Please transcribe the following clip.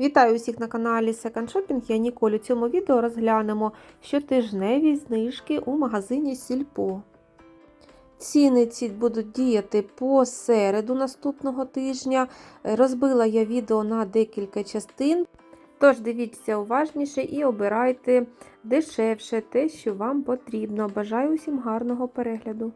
Вітаю усіх на каналі Second Shopping. Я Ніколь. У цьому відео розглянемо щотижневі знижки у магазині Сільпо. Ціни ці будуть діяти по середу наступного тижня. Розбила я відео на декілька частин. Тож дивіться уважніше і обирайте дешевше те, що вам потрібно. Бажаю усім гарного перегляду.